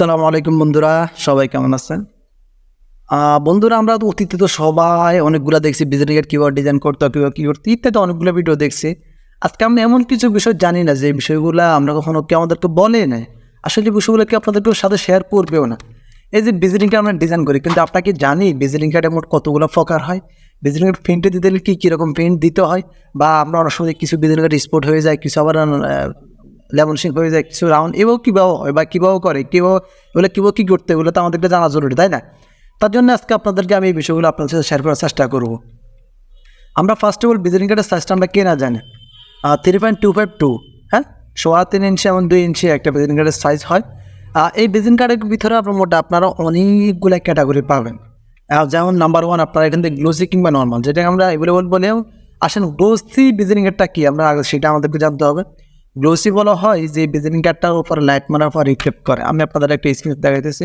আসসালামু আলাইকুম বন্ধুরা, সবাই কেমন আছেন? বন্ধুরা, আমরা তো অতীতে তো সবাই অনেকগুলো দেখছি, বিজনেস কীভাবে ডিজাইন করতে হয় কীভাবে কী করতে ইত্যাদি অনেকগুলো ভিডিও দেখছি। আজকে আমরা এমন কিছু বিষয় জানি না, যে বিষয়গুলো আমরা কখনো কেউ আমাদেরকে বলে না আসলে বিষয়গুলো কি আপনাদেরকে সাথে শেয়ার করবেও না। এই যে বিজনেস কার্ড আমরা ডিজাইন করি, কিন্তু আপনাকে জানি বিজনেস কার্ডে মোট কতগুলো প্রকার হয়? বিজনেস কার্ড প্রিন্টে দিতে গেলে কী কীরকম প্রিন্ট দিতে হয়? বা আমরা অনেক সময় কিছু বিজনেস কার্ড স্পোর্ট হয়ে যায়, কিছু আবার লেমন শেপ হয়ে যায় কিছু রাউন্ড এভাবে কীভাবে হয় বা কীভাবে করে কীভাবে এগুলো কীভাবে কী করতে, এগুলো তো আমাদেরকে জানা জরুরি, তাই না? তার জন্য আজকে আপনাদেরকে আমি এই বিষয়গুলো আপনাদের সাথে শেয়ার করার চেষ্টা করব। আমরা ফার্স্ট অফ অল বিজনেস কার্ডের সাইজটা আমরা কে না জানি? Three point two five two হ্যাঁ? সোয়া তিন ইঞ্চি এবং দুই ইঞ্চি একটা বিজনেস কার্ডের সাইজ হয়। এই বিজনেস কার্ডের ভিতরে আপনার মোটা আপনারা অনেকগুলো ক্যাটাগরি পাবেন। যেমন নাম্বার ওয়ান আপনারা এখান থেকে গ্লোসি কিংবা নর্মাল যেটা আমরা অ্যাভেলেবল বলেও আসেন। গ্লোসি বিজনেস কার্ডটা কী? আমরা সেটা আমাদেরকে জানতে হবে। গ্লোসি বলা হয় যে বিজনেস কার্ডটার উপর লাইট মারার পর রিফ্লেক্ট করে। আমি আপনাদের একটা স্ক্রিন দেখাইতেছি।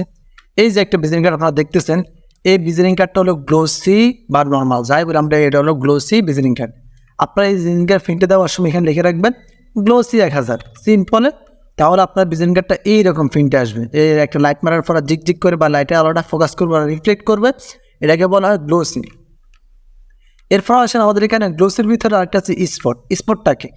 এই যে একটা বিজনেস কার্ড আপনারা দেখতেছেন, এই ভিজিটিং কার্ডটা হলো গ্লোসি বা নর্মাল যাই বলে আমরা, এটা হলো গ্লোসি ভিজিটিং কার্ড আপনারা এই ভিজিটিং কার্ড প্রিন্টে দেওয়ার সময় এখানে লিখে রাখবেন গ্লোসি এক হাজার। সিম্পলে তাহলে আপনার ভিজিটিং কার্ডটা এইরকম প্রিন্টে আসবে। এই একটা লাইট মারার পর জিক জিক করে বা লাইটের আলোটা ফোকাস করবে বা রিফ্লেক্ট করবে, এটাকে বলা হয় গ্লোসি এরপর আসেন আমাদের এখানে গ্লোসির ভিতরে আরেকটা আছে স্পট স্পটটাকে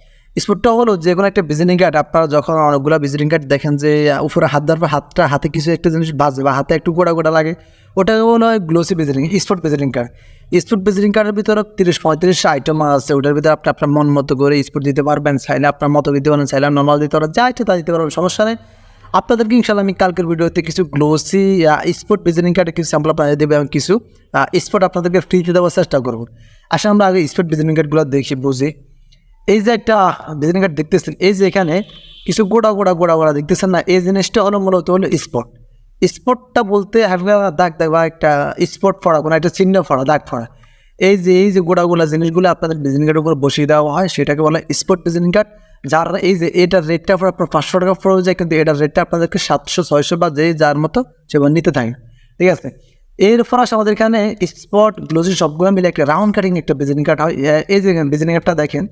স্পটটা হলো যে কোনো একটা ভিজিটিং কার্ড আপনারা যখন অনেকগুলো ভিজিটিং কার্ড দেখেন যে উপরে হাত দেওয়ার পর হাতটা, হাতে কিছু একটা জিনিস বাজে বা হাতে একটু গোড়া গোড়া লাগে ওটাকে বলা হয় glossy visiting spot visiting card spot visiting কার্ডের ভিতরে তিরিশ, পঁয়ত্রিশ আইটেম আছে, ওটার ভিতরে আপনি আপনার মন মতো করে স্পট দিতে পারবেন, চাইলে আপনার মতো দিতে পারেন চাইলে নর্মাল দিতে পারেন যা ইচ্ছে তা দিতে পারবেন, সমস্যা নেই। আপনাদেরকে ইনশাল্লাহ আমি কালকের ভিডিওতে কিছু গ্লোসি স্পোর্ট ভিজিটিং কার্ডে কিছু স্যাম্পল আপনাদের দেবে এবং কিছু স্পট আপনাদেরকে ফ্রিতে দেওয়ার চেষ্টা করব। আসলে আমরা আগে স্পোর্ট ভিজিটিং কার্ডগুলো দেখি, বুঝি। এই যে একটা ভিজিটিং কার্ড দেখতেছেন, এই যে এখানে কিছু গোড়া গোড়া গোড়া গোড়া দেখতেছেন না, এই জিনিসটা হলো মূলত হলো স্পট স্পটটা বলতে দাগ দাগ বা একটা স্পট ফড়া কোনো একটা চিহ্ন ফড়া দাগ ফড়া এই যে এই যে গোড়াগুলা জিনিসগুলো আপনাদের ভিজিটিং কার্ডের উপর বসিয়ে দেওয়া হয়, সেটাকে বলা স্পট ভিজিটিং কার্ড যার এই যে, এটার রেটটা আপনার পাঁচশো টাকা পড়ে যায়, কিন্তু এটার রেটটা আপনাদেরকে সাতশো, ছয়শো বা যে যার মতো সেভাবে নিতে থাকে। ঠিক আছে? এরপর আসে আমাদের এখানে স্পট গ্লোজি সবগুলো মিলে একটা রাউন্ড কাটিং একটা ভিজিটিং কার্ড হয়। এই যে ভিজিটিং কার্ডটা দেখেন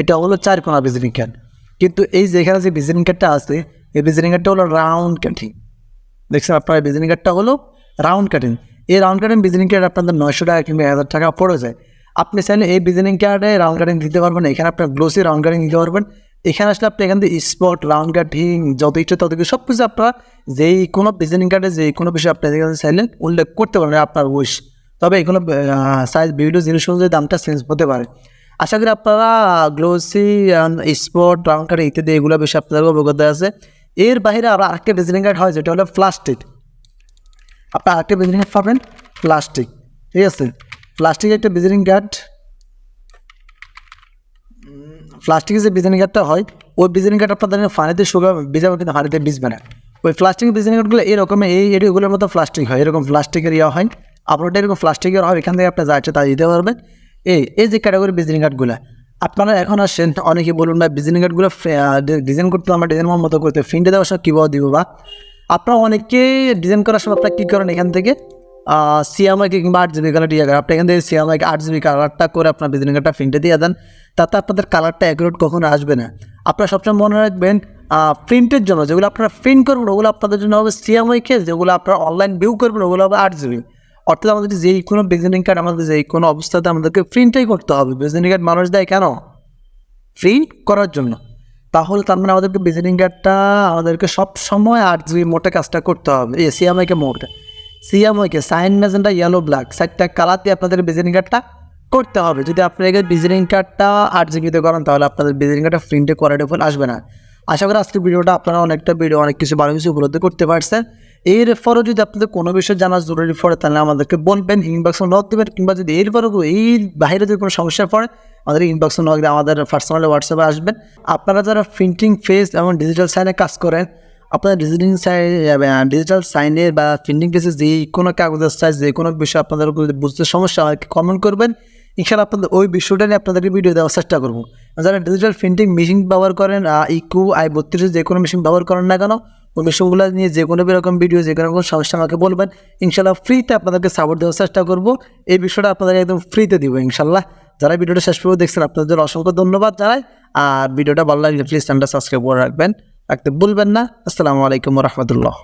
এটা হলো চার কোনা ভিজিটিং কার্ড কিন্তু এই যে এখানে যে ভিজিটিং কার্ডটা আছে, এই ভিজিটিং কার্ডটা হলো রাউন্ড কাটিং দেখছেন আপনার ভিজিটিং কার্ডটা হলো রাউন্ড কাটিং এই রাউন্ড কাটিং ভিজিটিং কার্ড আপনাদের নয়শো টাকা কিংবা হাজার টাকা পড়ে যায়। আপনি চাইলে এই ভিজিটিং কার্ডে রাউন্ড কাটিং দিতে পারবেন, এখানে আপনার গ্লোসি রাউন্ড কাটিং দিতে পারবেন। এখানে আসলে আপনি এখান থেকে স্পট রাউন্ড কাটিং যত ইচ্ছে তত কিছু সব কিছু আপনারা যেই কোনো ভিজিটিং কার্ডে যে কোনো বিষয়ে আপনি এখানে চাইলে উল্লেখ করতে পারবেন আপনার উইশ তবে এগুলো সাইজ বিভিন্ন জিনিস অনুযায়ী দামটা চেঞ্জ হতে পারে। আশা করি আপনারা গ্লোসি স্পট রাউন্ড কার্ড ইত্যাদি এগুলো বেশি আপনাদের অবগত আছে। এর বাইরে আরও আরেকটা ভিজিটিং কার্ড হয়, যেটা হলো প্লাস্টিক আপনার আরেকটা ভিজিটিং কার্ড পাবেন প্লাস্টিক ঠিক আছে? প্লাস্টিক একটা ভিজিটিং কার্ড প্লাস্টিকের যে ভিজিটিং কার্ডটা হয়, ওই ভিজিটিং কার্ড আপনাদের ফানিতে সুগার ভিজাবে কিন্তু হানিতে ভিজবে না। ওই প্লাস্টিক ভিজিটিং কার্ডগুলো এরকম এই এরিয়াগুলোর মতো প্লাস্টিক হয়, এরকম প্লাস্টিকের ইয়ে হয়। আপনারটা এরকম প্লাস্টিকের হয়, এখান থেকে আপনার যা ইচ্ছে তা দিতে পারবেন। এই এই যে ক্যাটাগরি ভিজিটিং কার্ডগুলো আপনারা এখন আসেন, অনেকে বলুন ভাই ভিজিটিং কার্ডগুলো ডিজাইন করতে আমরা ডিজাইন মতো করতে ফিন্টে দেওয়ার সময় কীভাবে দিব বা? আপনারা অনেকে ডিজাইন করার সময় আপনারা কী করেন এখান থেকে? সিএমআইকে কিংবা আট জিবি কালার দিয়ে আপনি এখান থেকে সিএমআইকে আট জিবি কালারটা করে আপনার ভিজিটিং কার্ডটা প্রিন্টে দিয়ে দেন, তাতে আপনাদের কালারটা অ্যাকুরেট কখনো আসবে না। আপনারা সবসময় মনে রাখবেন প্রিন্টের জন্য যেগুলো আপনারা প্রিন্ট করবেন, ওগুলো আপনাদের জন্য হবে সিএমআইকে যেগুলো আপনারা অনলাইন ভিউ করবেন, ওগুলো হবে আট জিবি অর্থাৎ আমাদের যেই কোনো ভিজিটিং কার্ড আমাদের যেই কোনো অবস্থাতে আমাদেরকে প্রিন্টই করতে হবে। ভিজিটিং কার্ড মানুষ দেয় কেন? প্রিন্ট করার জন্য। তাহলে তার মানে আমাদেরকে ভিজিটিং কার্ডটা আমাদেরকে সব সময় আট জিবি মোটে কাজটা করতে হবে। এই সিএমআইকে মোট। CMYK cyan magenta yellow black সাইডটা দিয়ে আপনাদের ভিজিটিং কার্ডটা করতে হবে। যদি আপনাদের ভিজিটিং কার্ডটা আট জিবিতে করেন, তাহলে আপনাদের ভিজিটিং কার্ডটা প্রিন্টে কোয়ালিটি ফুল আসবে না। আশা করি আজকের ভিডিওটা আপনারা অনেকটা ভিডিও, অনেক কিছু ভালো কিছু উপলব্ধি করতে পারছেন। এরপরও যদি আপনাদের কোনো বিষয় জানার জরুরি পড়ে, তাহলে আমাদেরকে বলবেন ইনবক্সে নক দেবেন, কিংবা যদি এরপরও এই বাইরে যদি কোনো সমস্যা পড়ে, আমাদের ইনবক্সে নক দিয়ে আমাদের পার্সোনালি হোয়াটসঅ্যাপে আসবেন। আপনারা যারা প্রিন্টিং ফেস এবং ডিজিটাল সাইনে কাজ করেন, আপনার ডিজিটাল সাইন ডিজিটাল সাইনের বা প্রিন্টিং ফেসে যে কোনো কাগজের সাইজ যে কোনো বিষয় আপনাদের বুঝতে সমস্যা হয় কমেন্ট করবেন। ইনশাল্লাহ আপনাদের ওই বিষয়টা নিয়ে আপনাদেরকে ভিডিও দেওয়ার চেষ্টা করব। যারা ডিজিটাল প্রিন্টিং মেশিন ব্যবহার করেন ইকু আই বত্রিশ যে কোনো মেশিন ব্যবহার করেন না কেন ওই মিশনগুলো নিয়ে যে কোনো এরকম ভিডিও যে কোনো সমস্যা আমাকে বলবেন ইনশাল্লাহ ফ্রিতে আপনাদেরকে সাপোর্ট দেওয়ার চেষ্টা করব। এই বিষয়টা আপনাদের একদম ফ্রিতে দিব ইনশাল্লাহ যারা ভিডিওটা শেষ পর্যন্ত দেখছেন, আপনাদের অসংখ্য ধন্যবাদ জানাই। আর ভিডিওটা ভালো লাগলে প্লিজ চ্যানেলটা সাবস্ক্রাইব করে রাখবেন। রাখতে ভুলবেন না। আসসালামু আলাইকুম রহমতুল্লাহ।